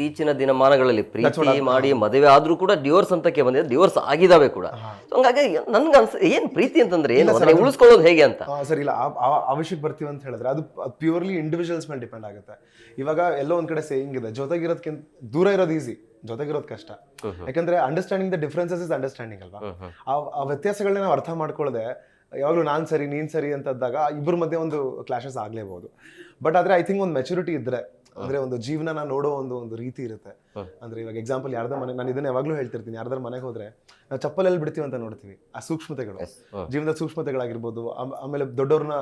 ಇತ್ತೀಚಿನ ದಿನಮಾನಗಳಲ್ಲಿ ಪ್ರೀತಿ ಮಾಡಿ ಮದುವೆ ಆದ್ರೂ ಕೂಡ ಡಿವೋರ್ಸ್ ಅಂತಕ್ಕೆ ಬಂದಿದೆ. ಡಿವೋರ್ಸ್ ಆಗಿದಾವೆ ಕೂಡ. ಹಂಗಾಗಿ ನನ್ಗೆ ಅನ್ಸ ಏನ್ ಪ್ರೀತಿ ಅಂತಂದ್ರೆ ಏನು? ಉಳಿಸ್ಕೊಳ್ಳೋದು ಹೇಗೆ ಅಂತ? ಸರಿ ಇಲ್ಲ. ಆ- ವಿಷಯಕ್ಕೆ ಬರ್ತೀವಿ ಅಂತ ಹೇಳಿದ್ರೆ ಅದು ಪ್ಯೂರ್ಲಿ ಇಂಡಿವಿಜುವಲ್ಸ್ ಮೇಲೆ ಡಿಪೆಂಡ್ ಆಗುತ್ತೆ. ಇವಾಗ ಎಲ್ಲೋ ಒಂದ್ ಕಡೆ ಸೇಯಿಂಗ್ ಇದೆ ಜೊತೆಗಿರೋದಕ್ಕಿಂತ ದೂರ ಇರೋದು ಈಸಿ ಜೊತೆಗಿರೋದು ಕಷ್ಟ. ಯಾಕಂದ್ರೆ understanding the differences is understanding ಅಲ್ವಾ? ಆ ವ್ಯತ್ಯಾಸಗಳನ್ನ ನಾವು ಅರ್ಥ ಮಾಡ್ಕೊಳ್ಳದೆ ಯಾವಾಗಲೂ ನಾನ್ ಸರಿ ನೀನ್ ಸರಿ ಅಂತಂದಾಗ ಇಬ್ಬರ ಮಧ್ಯೆ ಒಂದು ಕ್ಲಾಶಸ್ ಆಗ್ಲೇಬಹುದು ಬಟ್ ಆದ್ರೆ ಐ ಥಿಂಕ್ ಒಂದು ಮೆಚುರಿಟಿ ಇದ್ರೆ ಅಂದ್ರೆ ಒಂದು ಜೀವನನ ನೋಡೋ ಒಂದು ಒಂದು ರೀತಿ ಇರುತ್ತೆ. ಅಂದ್ರೆ ಇವಾಗ ಎಕ್ಸಾಂಪಲ್ ಯಾರ್ದ ಮನೆ ನಾನು ಇದನ್ನ ಯಾವಾಗ್ಲೂ ಹೇಳ್ತಿರ್ತೀನಿ. ಯಾರ್ದಾರ ಮನೆಗೆ ಹೋದ್ರೆ ನಾವು ಚಪ್ಪಲಲ್ಲಿ ಬಿಡ್ತೀವಿ ಅಂತ ನೋಡ್ತೀವಿ. ಆ ಸೂಕ್ಷ್ಮತೆಗಳು. ಜೀವನದ ಸೂಕ್ಷ್ಮತೆಗಳಾಗಿರ್ಬೋದು ಆಮೇಲೆ ದೊಡ್ಡವ್ರನ್ನ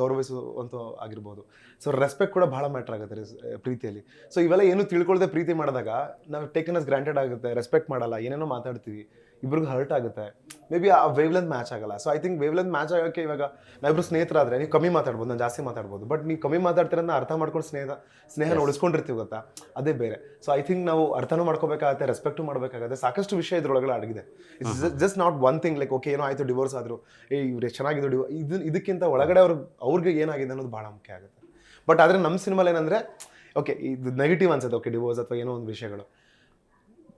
ಗೌರವಿಸುವಂತ ಆಗಿರ್ಬೋದು. ಸೊ ರೆಸ್ಪೆಕ್ಟ್ ಕೂಡ ಬಹಳ ಮ್ಯಾಟರ್ ಆಗುತ್ತೆ ಪ್ರೀತಿಯಲ್ಲಿ. ಸೊ ಇವೆಲ್ಲ ಏನು ತಿಳ್ಕೊಳ್ದೆ ಪ್ರೀತಿ ಮಾಡಿದಾಗ ನಾವು ಟೇಕನ್ ಅಸ್ ಗ್ರಾಂಟೆಡ್ ಆಗುತ್ತೆ. ರೆಸ್ಪೆಕ್ಟ್ ಮಾಡಲ್ಲ. ಏನೇನೋ ಮಾತಾಡ್ತೀವಿ. ಇಬ್ರಿಗೂ ಹರ್ಟ್ ಆಗುತ್ತೆ. ಮೇ ಬಿ ಆ ವೇವ್ ಲೆಂತ್ ಮ್ಯಾಚ್ ಆಗಲ್ಲ. So I think wavelength match ಆಗೋಕ್ಕೆ ಇವಾಗ ನಾವಿಬ್ರು ಸ್ನೇಹಿತರಾದ್ರೆ ನೀವು ಕಮ್ಮಿ ಮಾತಾಡ್ಬೋದು ನಾನು ಜಾಸ್ತಿ ಮಾತಾಡ್ಬೋದು. ಬಟ್ ನೀವು ಕಮ್ಮಿ ಮಾತಾಡ್ತೀರನ್ನ ಅರ್ಥ ಮಾಡ್ಕೊಂಡು ಸ್ನೇಹ ಸ್ನೇಹನ ಉಳಿಸ್ಕೊಂಡಿರ್ತೀವಿ ಗೊತ್ತಾ? ಅದೇ ಬೇರೆ. ಸೊ ಐ ಥಿಂಕ್ ನಾವು ಅರ್ಥನೂ ಮಾಡ್ಕೋಬೇಕಾಗತ್ತೆ ರೆಸ್ಪೆಕ್ಟು ಮಾಡಬೇಕಾಗತ್ತೆ. ಸಾಕಷ್ಟು ವಿಷಯ ಇದ್ರೊಳಗಡೆ ಅಡಗಿದೆ. It's just not one thing like okay ಏನೋ ಆಯಿತು ಡಿವೋರ್ಸ್ ಆದ್ರು ಏ ಇವ್ರು ಚೆನ್ನಾಗಿದ್ದು ಡಿವೋ ಇದು ಇದಕ್ಕಿಂತ ಒಳಗಡೆ ಅವ್ರಿಗೆ ಅವ್ರಿಗೆ ಏನಾಗಿದೆ ಅನ್ನೋದು ಭಾಳ ಮುಖ್ಯ ಆಗುತ್ತೆ. ಬಟ್ ಆದರೆ ನಮ್ಮ ಸಿನಿಮಾಲ ಏನಂದರೆ ಓಕೆ ಇದು ನೆಗೆಟಿವ್ ಅನ್ಸುತ್ತೆ ಓಕೆ ಡಿವೋರ್ಸ್ ಅಥವಾ ಏನೋ ಒಂದು ವಿಷಯಗಳು.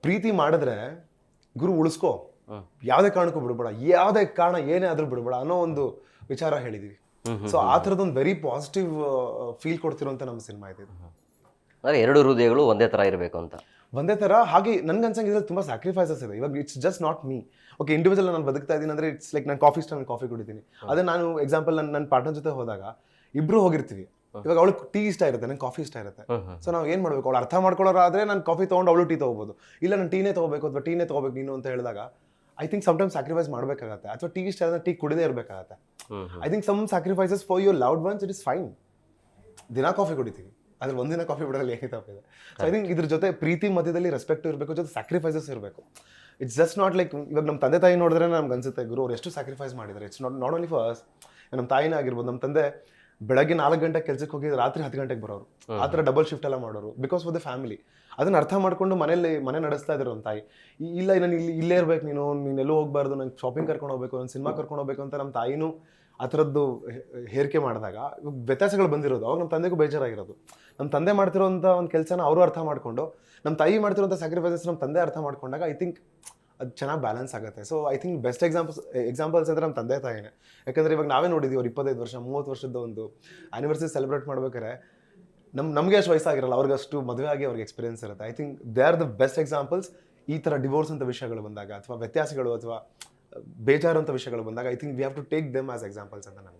ಪ್ರೀತಿ ಮಾಡಿದ್ರೆ ಗುರು ಉಳಿಸ್ಕೋ. ಯಾವುದೇ ಕಾರಣಕ್ಕೂ ಬಿಡಬೇಡ. ಯಾವುದೇ ಕಾರಣ ಏನೇ ಆದ್ರೂ ಬಿಡಬೇಡ ಅನ್ನೋ ಒಂದು ವಿಚಾರ ಹೇಳಿದೀವಿ. ಸೊ ಆ ಥರದೊಂದು ವೆರಿ ಪಾಸಿಟಿವ್ ಫೀಲ್ ಕೊಡ್ತಿರುವಂತ ನಮ್ಮ ಸಿನಿಮಾ ಇದೆ ಅಂದರೆ ಎರಡು ಹೃದಯಗಳು ಒಂದೇ ತರ ಇರಬೇಕು ಅಂತ. ಒಂದೇ ತರ ಹಾಗೆ ನನ್ಗೆ ಅನ್ಸಂಗೆ ಇದ್ರಲ್ಲಿ ತುಂಬಾ ಸ್ಯಾಕ್ರಿಫೈಸಸ್ ಇದೆ. ಇವಾಗ it's just not me okay individual ನಾನು ಬದುಕ್ತಾ ಇದ್ದೀನಿ ಅಂದ್ರೆ ಇಟ್ಸ್ ಲೈಕ್ ನಾನು ಕಾಫಿ ಸ್ಟಾಲ್ ನಾನು ಕಾಫಿ ಕುಡಿತೀನಿ. ಅದೇ ನಾನು ಎಕ್ಸಾಂಪಲ್ ನನ್ನ ನನ್ನ ಪಾರ್ಟ್ನರ್ ಜೊತೆ ಹೋದಾಗ ಇಬ್ರು ಹೋಗಿರ್ತೀವಿ. ಇವಾಗ ಅವಳು ಟೀ ಇಷ್ಟ ಇರುತ್ತೆ ನಂಗೆ ಕಾಫಿ ಇಷ್ಟ ಇರುತ್ತೆ. ಸೊ ನಾವು ಏನ್ ಮಾಡ್ಬೇಕು? ಅವಳು ಅರ್ಥ ಮಾಡ್ಕೊಳ್ಳೋರಾದ್ರೆ ನಾನು ಕಾಫಿ ತೊಗೊಂಡು ಅವಳು ಟೀ ತಗೋಬಹುದು ಇಲ್ಲ ನಾನು ಟೀನೇ ತಗೋಬೇಕು ಅಥವಾ ಟೀನೇ ತಗೋಬೇಕು ನೀನು ಅಂತ ಹೇಳಿದಾಗ ಐ ಥಿಂಕ್ ಸಮ್ಟೈಮ್ಸ್ ಸ್ಯಾಕ್ರಿಫೈಸ್ ಮಾಡಬೇಕಾಗತ್ತೆ. ಅಥವಾ ಟೀ ಇಷ್ಟ ಟೀ ಕುಡಿದೇ ಇರಬೇಕಾಗತ್ತೆ. I think some sacrifices for your loved ones it is fine ದಿನ ಕಾಫಿ ಕುಡಿತೀವಿ. ಅದ್ರ ಒಂದಿನ ಕಾಫಿ ಬಿಡೋದ್ರಲ್ಲಿ ಏನೇ ತಪ್ಪಿದೆ ಸೊ ಐ ಥಿಂಕ್ ಇದ್ರ ಜೊತೆ ಪ್ರೀತಿ ಮಧ್ಯದಲ್ಲಿ ರೆಸ್ಪೆಕ್ಟ್ ಇರಬೇಕು ಜೊತೆ ಸ್ಯಾಕ್ರಿಫೈಸಸ್ ಇರಬೇಕು. ಇಟ್ಸ್ ಜಸ್ಟ್ ನಾಟ್ ಲೈಕ್ ಇವಾಗ ನಮ್ಮ ತಂದೆ ತಾಯಿ ನೋಡಿದ್ರೆ ನಮ್ಗೆ ಅನ್ಸುತ್ತೆ ಗುರು ಅವ್ರು ಎಷ್ಟು ಸ್ಯಾಕ್ರಿಫೈಸ್ ಮಾಡಿದ್ದಾರೆ. It's not not only for us ನಮ್ಮ ತಾಯಿನೇ ಆಗಿರ್ಬೋದು ನಮ್ಮ ತಂದೆ ಬೆಳಗ್ಗೆ ನಾಲ್ಕು ಗಂಟೆ ಕೆಲಸಕ್ಕೆ ಹೋಗಿ ರಾತ್ರಿ ಹತ್ತು ಗಂಟೆಗೆ ಬರೋರು. ಆ ಥರ ಡಬಲ್ ಶಿಫ್ಟ್ ಎಲ್ಲ ಮಾಡೋರು ಬಿಕಾಸ್ ಫಾರ್ ದ ಫ್ಯಾಮಿಲಿ ಅದನ್ನ ಅರ್ಥ ಮಾಡ್ಕೊಂಡು ಮನೇಲಿ ಮನೆ ನಡೆಸ್ತಾ ಇದ್ರು ನಮ್ಮ ತಾಯಿ. ಇಲ್ಲ ನಾನು ಇಲ್ಲಿ ಇಲ್ಲೇ ಇರ್ಬೇಕು ನೀನು ನೀನು ಎಲ್ಲೂ ಹೋಗ್ಬಾರ್ದು ನಂಗೆ ಶಾಪಿಂಗ್ ಕರ್ಕೊಂಡು ಹೋಗ್ಬೇಕು ಒಂದು ಸಿನಿಮಾ ಕರ್ಕೊಂಡು ಹೋಗ್ಬೇಕು ಅಂತ ನಮ್ಮ ತಾಯಿನೂ ಆ ಥರದ್ದು ಹೇರಿಕೆ ಮಾಡಿದಾಗ ವ್ಯತ್ಯಾಸಗಳು ಬಂದಿರೋದು. ಅವಾಗ ನಮ್ಮ ತಂದೆಗೂ ಬೇಜಾರಾಗಿರೋದು. ನಮ್ಮ ತಂದೆ ಮಾಡ್ತಿರೋಂಥ ಒಂದು ಕೆಲಸನ ಅವರು ಅರ್ಥ ಮಾಡ್ಕೊಂಡು ನಮ್ಮ ತಾಯಿ ಮಾಡ್ತಿರೋಂಥ ಸ್ಯಾಕ್ರಿಫೈಸಸ್ ನಮ್ಮ ತಂದೆ ಅರ್ಥ ಮಾಡ್ಕೊಂಡಾಗ ಐ ಥಿಂಕ್ ಅದು ಚೆನ್ನಾಗಿ ಬ್ಯಾಲೆನ್ಸ್ ಆಗುತ್ತೆ. So I think best examples examples ಅಂದರೆ ನಮ್ಮ ತಂದೆ ತಾಯಿನೇ. ಯಾಕಂದರೆ ಇವಾಗ ನಾವೇ ನೋಡಿದ್ದೀವಿ ಅವ್ರು ಇಪ್ಪತ್ತೈದು ವರ್ಷ, ಮೂವತ್ತು ವರ್ಷದ ಒಂದು ಆ್ಯನಿವರ್ಸರಿ ಸೆಲೆಬ್ರೇಟ್ ಮಾಡ್ಬೇಕಾದ್ರೆ ನಮ್ಮ ನಮಗೆ ಅಷ್ಟು ವಯಸ್ಸಾಗಿರಲ್ಲ, ಅವ್ರಿಗೆ ಅಷ್ಟು ಮದುವೆ ಆಗಿ ಅವ್ರಿಗೆ ಎಕ್ಸ್ಪೀರಿಯನ್ಸ್ ಇರುತ್ತೆ. I think they are the best examples ಈ ಥರ ಡಿವೋರ್ಸ್ ಅಂತ ವಿಷಯಗಳು ಬಂದಾಗ, ಅಥವಾ ವ್ಯತ್ಯಾಸಗಳು, ಅಥವಾ ಬೇಜಾರು ಅಂತ ವಿಷಯಗಳು ಬಂದಾಗ I think we have to take them as examples ಅಂತ ನನಗೆ